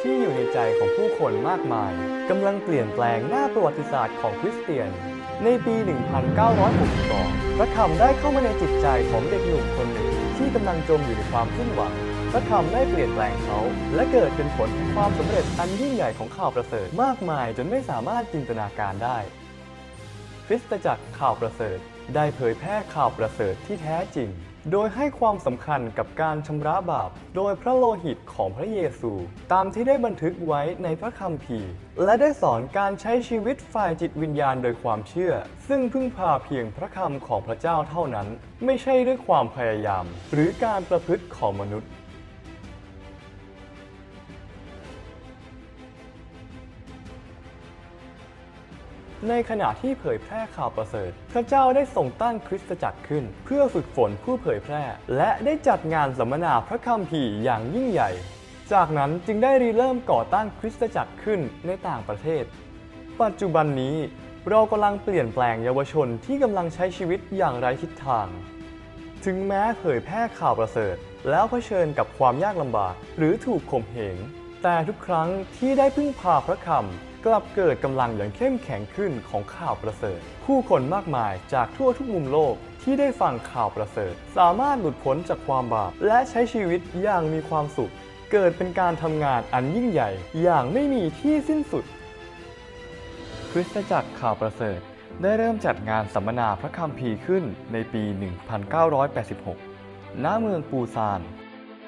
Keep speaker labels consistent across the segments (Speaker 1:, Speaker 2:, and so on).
Speaker 1: ที่อยู่ในใจของผู้คนมากมายกำลังเปลี่ยนแปลงหน้าประวัติศาสตร์ของคริสเตียน ในปี 1962 พระคำได้เข้ามาในจิตใจของเด็กหนุ่มคนหนึ่งที่กำลังจมอยู่ในความสิ้นหวังพระคำได้เปลี่ยนแปลงเขา และเกิดเป็นผลแห่งความสำเร็จอันยิ่งใหญ่ของข่าวประเสริฐมากมายจนไม่สามารถจินตนาการได้คริสตจักรข่าวประเสริฐ ได้เผยแพร่ข่าวประเสริฐที่แท้จริง โดยให้ความสำคัญกับการชำระบาป โดยพระโลหิตของพระเยซู ตามที่ได้บันทึกไว้ในพระคัมภีร์ และได้สอนการใช้ชีวิตฝ่ายจิตวิญญาณโดยความเชื่อ ซึ่งพึ่งพาเพียงพระคำของพระเจ้าเท่านั้น ไม่ใช่ด้วยความพยายาม หรือการประพฤติของมนุษย์ ในขณะที่เผยแพร่ข่าวประเสริฐ พระเจ้าได้ทรงตั้งคริสตจักรขึ้น เพื่อฝึกฝนผู้เผยแพร่ และได้จัดงานสัมมนาพระคัมภีร์อย่างยิ่งใหญ่ จากนั้นจึงได้ริเริ่มก่อตั้งคริสตจักรขึ้นในต่างประเทศ ปัจจุบันนี้เรากำลังเปลี่ยนแปลงเยาวชนที่กำลังใช้ชีวิตอย่างไร้ทิศทาง ถึงแม้เผยแพร่ข่าวประเสริฐ แล้วเผชิญกับความยากลำบาก หรือถูกข่มเหง แต่ทุกครั้งที่ได้พึ่งพาพระคำกลับเกิดกำลังอย่างเข้มแข็งขึ้นของข่าวประเสริฐ ผู้คนมากมายจากทั่วทุกมุมโลกที่ได้ฟังข่าวประเสริฐ สามารถหลุดพ้นจากความบาป และใช้ชีวิตอย่างมีความสุข เกิดเป็นการทำงานอันยิ่งใหญ่อย่างไม่มีที่สิ้นสุด คริสตจักรข่าวประเสริฐได้เริ่มจัดงานสัมมนาพระคัมภีร์ขึ้นในปี 1986 ณ เมืองปูซาน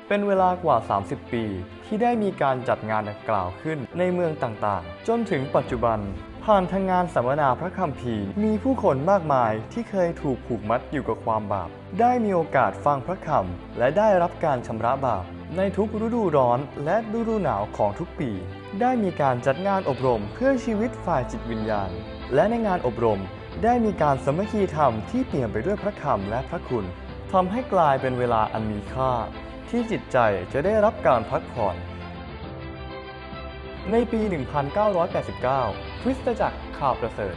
Speaker 1: เป็นเวลากว่า 30 ปี ที่ได้มีการจัดงานดังกล่าวขึ้นในเมืองต่างๆ จนถึงปัจจุบัน ผ่านทางงานสัมมนาพระคัมภีร์ มีผู้คนมากมายที่เคยถูกผูกมัดอยู่กับความบาป ได้มีโอกาสฟังพระคำและได้รับการชำระบาป ในทุกฤดูร้อนและฤดูหนาวของทุกปี ได้มีการจัดงานอบรมเพื่อชีวิตฝ่ายจิตวิญญาณ และในงานอบรมได้มีการสมัคคีธรรมที่เปลี่ยมไปด้วยพระคำและพระคุณทำให้กลายเป็นเวลาอันมีค่า ที่จิตใจจะได้รับการพักผ่อน ในปี 1989 คริสตจักรข่าวประเสริฐ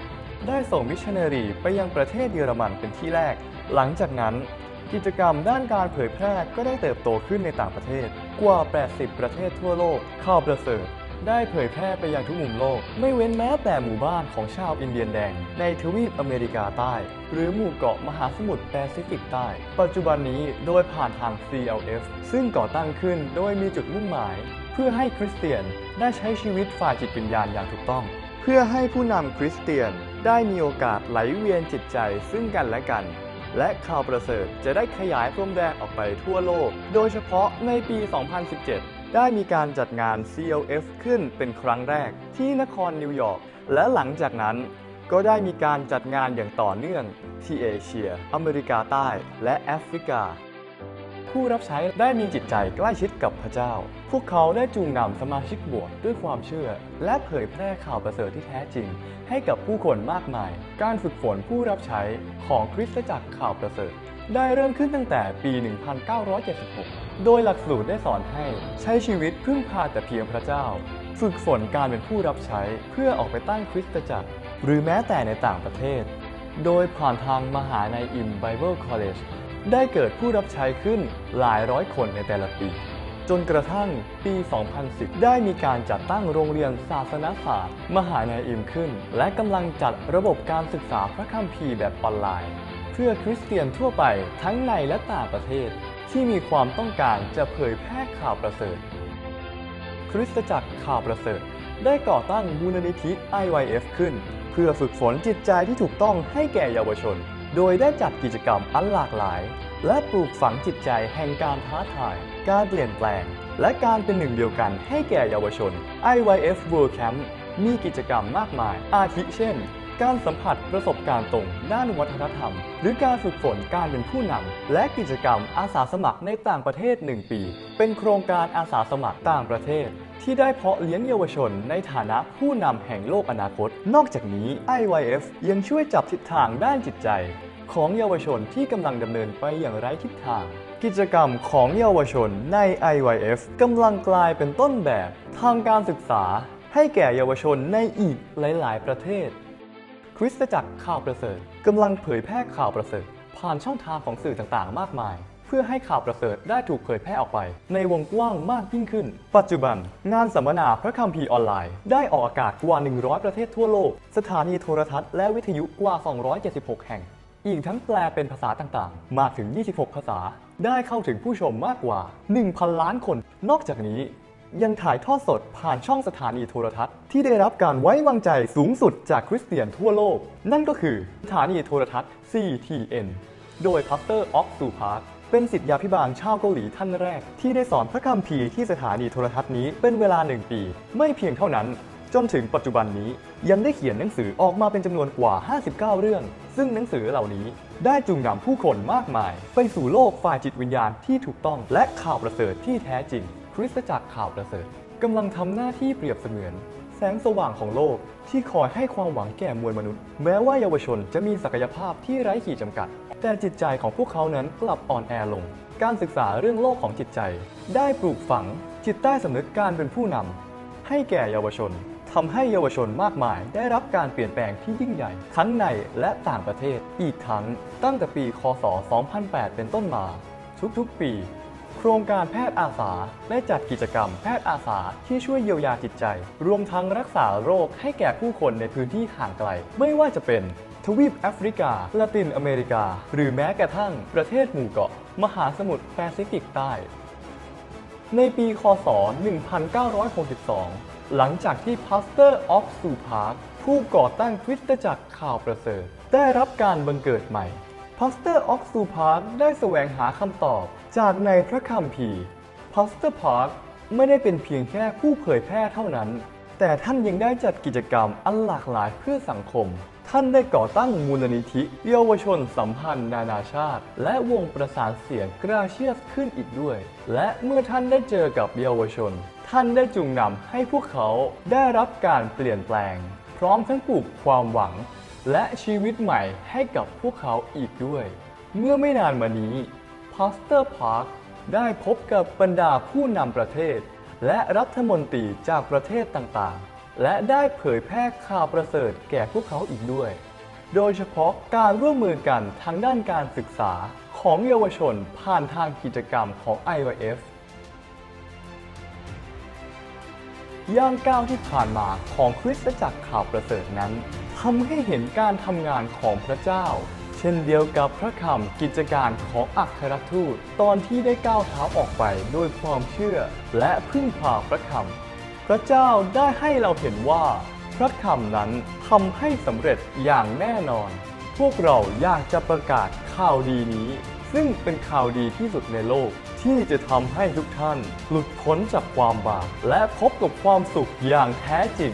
Speaker 1: ได้ส่งมิชชันนารีไปยังประเทศเยอรมันเป็นที่แรก หลังจากนั้น กิจกรรมด้านการเผยแพร่ก็ได้เติบโตขึ้นในต่างประเทศ กว่า 80 ประเทศทั่วโลกข่าวประเสริฐ ได้เผยแพร่ไปยังทุกมุมโลก ไม่เว้นแม้แต่หมู่บ้านของชาวอินเดียนแดง ในทวีปอเมริกาใต้ หรือหมู่เกาะมหาสมุทรแปซิฟิกใต้ ปัจจุบันนี้โดยผ่านทาง CLF ซึ่งก่อตั้งขึ้นโดยมีจุดมุ่งหมาย เพื่อให้คริสเตียนได้ใช้ชีวิตฝ่ายจิตวิญญาณอย่างถูกต้อง เพื่อให้ผู้นำคริสเตียนได้มีโอกาสไหลเวียนจิตใจซึ่งกันและกันและข่าวประเสริฐจะได้ขยายพรมแดนออกไปทั่วโลก โดยเฉพาะในปี 2017 ได้มีการจัดงาน CLF ขึ้นเป็นครั้งแรกที่นครนิวยอร์ก และหลังจากนั้นก็ได้มีการจัดงานอย่างต่อเนื่องที่เอเชีย อเมริกาใต้ และแอฟริกา ผู้รับใช้ได้มีจิตใจใกล้ชิดกับพระเจ้า พวกเขาได้จูงนำสมาชิกบวชด้วยความเชื่อ และเผยแพร่ข่าวประเสริฐที่แท้จริง ให้กับผู้คนมากมาย การฝึกฝนผู้รับใช้ของคริสตจักรข่าวประเสริฐ ได้เริ่มขึ้นตั้งแต่ปี 1976 โดยหลักสูตรได้สอนให้ใช้ชีวิตพึ่งพาแต่เพียงพระเจ้า ฝึกฝนการเป็นผู้รับใช้เพื่อออกไปตั้งคริสตจักร หรือแม้แต่ในต่างประเทศ โดยผ่านทางมหาในอิมไบเบิลคอลเลจได้เกิดผู้รับใช้ขึ้นหลายร้อยคนในแต่ละปี จนกระทั่งปี 2010 ได้มีการจัดตั้งโรงเรียนศาสนศาสตร์ มหานาอิมขึ้น และกำลังจัดระบบการศึกษาพระคัมภีร์แบบออนไลน์ พื่อคริสเตียนทั่วไปทั้งในและต่างประเทศ ที่มีความต้องการจะเผยแพร่ข่าวประเสริฐ คริสตจักรข่าวประเสริฐ ได้ก่อตั้งมูลนิธิ IYF ขึ้น เพื่อฝึกฝนจิตใจที่ถูกต้องให้แก่เยาวชน โดยได้จัดกิจกรรมอันหลากหลาย และปลูกฝังจิตใจแห่งการท้าทาย การเปลี่ยนแปลง และการเป็นหนึ่งเดียวกันให้แก่เยาวชน IYF World Camp มีกิจกรรมมากมาย อาทิเช่น การสัมผัสประสบการณ์ตรงด้านวัฒนธรรม หรือการฝึกฝนการเป็นผู้นำและกิจกรรมอาสาสมัครในต่างประเทศ 1 ปี เป็นโครงการอาสาสมัครต่างประเทศ ที่ได้เพาะเลี้ยงเยาวชนในฐานะผู้นำแห่งโลกอนาคต นอกจากนี้ IYF ยังช่วยจับทิศทางด้านจิตใจ ของเยาวชนที่กำลังดำเนินไปอย่างไร้ทิศทางกิจกรรมของเยาวชนใน IYF กำลังกลายเป็นต้นแบบ ทางการศึกษาให้แก่เยาวชนในอีกหลาย ๆ ประเทศ คริสตจักรข่าวประเสริฐกำลังเผยแพร่ข่าวประเสริฐ ผ่านช่องทางของสื่อต่างๆ มากมาย เพื่อให้ข่าวประเสริฐได้ถูกเผยแพร่ออกไป ในวงกว้างมากยิ่งขึ้น ปัจจุบัน งานสัมมนาพระคัมภีร์ออนไลน์ ได้ออกอากาศกว่า 100 ประเทศทั่วโลก สถานีโทรทัศน์และวิทยุกว่า 276 แห่ง อีกทั้งแปลเป็นภาษาต่างๆ มากถึง 26 ภาษา ได้เข้าถึงผู้ชมมากกว่า 1,000 ล้านคน นอกจากนี้ ยังถ่ายทอดสดผ่านช่องสถานีโทรทัศน์ที่ได้รับการไว้วางใจสูงสุดจากคริสเตียนทั่วโลก นั่นก็คือสถานีโทรทัศน์ CTN โดยพัสเตอร์ออกซูพาร์คเป็นศิษยาพิบาลชาวเกาหลีท่านแรก ที่ได้สอนพระคัมภีร์ที่สถานีโทรทัศน์นี้เป็นเวลาหนึ่งปี ไม่เพียงเท่านั้น จนถึงปัจจุบันนี้ยังได้เขียนหนังสือออกมาเป็นจำนวนกว่า 59 เรื่อง ซึ่งหนังสือเหล่านี้ได้จูงนำผู้คนมากมาย ไปสู่โลกฝ่ายจิตวิญญาณที่ถูกต้องและข่าวประเสริฐที่แท้จริง ริสตจักรข่าวประเสริฐกำลังทำหน้าที่เปรียบเสมือน แสงสว่างของโลกที่คอยให้ความหวังแก่มวลมนุษย์ แม้ว่าเยาวชนจะมีศักยภาพที่ไร้ขีดจำกัด แต่จิตใจของพวกเขานั้นกลับอ่อนแอลง การศึกษาเรื่องโลกของจิตใจ ได้ปลูกฝังจิตใต้สำนึกการเป็นผู้นำให้แก่เยาวชนทำให้เยาวชนมากมายได้รับการเปลี่ยนแปลงที่ยิ่งใหญ่ ทั้งในและต่างประเทศ อีกทั้งตั้งแต่ปี คศ 2008 เป็นต้นมา ทุกๆปี โครงการแพทย์อาสาได้จัดกิจกรรมแพทย์อาสาที่ช่วยเยียวยาจิตใจ รวมทั้งรักษาโรคให้แก่ผู้คนในพื้นที่ห่างไกล ไม่ว่าจะเป็นทวีปแอฟริกา ละตินอเมริกา หรือแม้กระทั่งประเทศหมู่เกาะ มหาสมุทรแปซิฟิกใต้ ในปี คศ 1962 หลังจากที่พาสเตอร์ออฟซูพาร์คผู้ก่อตั้งคริสตจักรข่าวประเสริฐ ได้รับการบังเกิดใหม่พาสเตอร์ออกซูพาร์คได้แสวงหาคำตอบ จากในพระคัมภีร์พาสเตอร์พาร์คไม่ได้เป็นเพียงแค่ผู้เผยแพร่เท่านั้น แต่ท่านยังได้จัดกิจกรรมอันหลากหลายเพื่อสังคม ท่านได้ก่อตั้งมูลนิธิเยาวชนสัมพันธ์ นานาชาติ และวงประสานเสียงกราเชียสขึ้นอีกด้วย และเมื่อท่านได้เจอกับเยาวชน ท่านได้จูงนำให้พวกเขาได้รับการเปลี่ยนแปลง พร้อมทั้งปลูกความหวัง และชีวิตใหม่ให้กับพวกเขาอีกด้วย เมื่อไม่นานมานี้ พาสเตอร์พาร์คได้พบกับบรรดาผู้นำประเทศ และรัฐมนตรีจากประเทศต่างๆ และได้เผยแพร่ข่าวประเสริฐแก่พวกเขาอีกด้วย โดยเฉพาะการร่วมมือกันทางด้านการศึกษาของเยาวชนผ่านทางกิจกรรมของ IYF ย่างก้าวที่ผ่านมาของคริสตจักรข่าวประเสริฐนั้นทำให้เห็นการทำงานของพระเจ้า เช่นเดียวกับพระคำกิจการของอัครทูต ตอนที่ได้ก้าวเท้าออกไปด้วยความเชื่อ และพึ่งพาพระคำพระเจ้าได้ให้เราเห็นว่า พระคำนั้นทำให้สำเร็จอย่างแน่นอน พวกเราอยากจะประกาศข่าวดีนี้ ซึ่งเป็นข่าวดีที่สุดในโลกที่จะทำให้ทุกท่าน หลุดพ้นจากความบาปและพบกับความสุขอย่างแท้จริง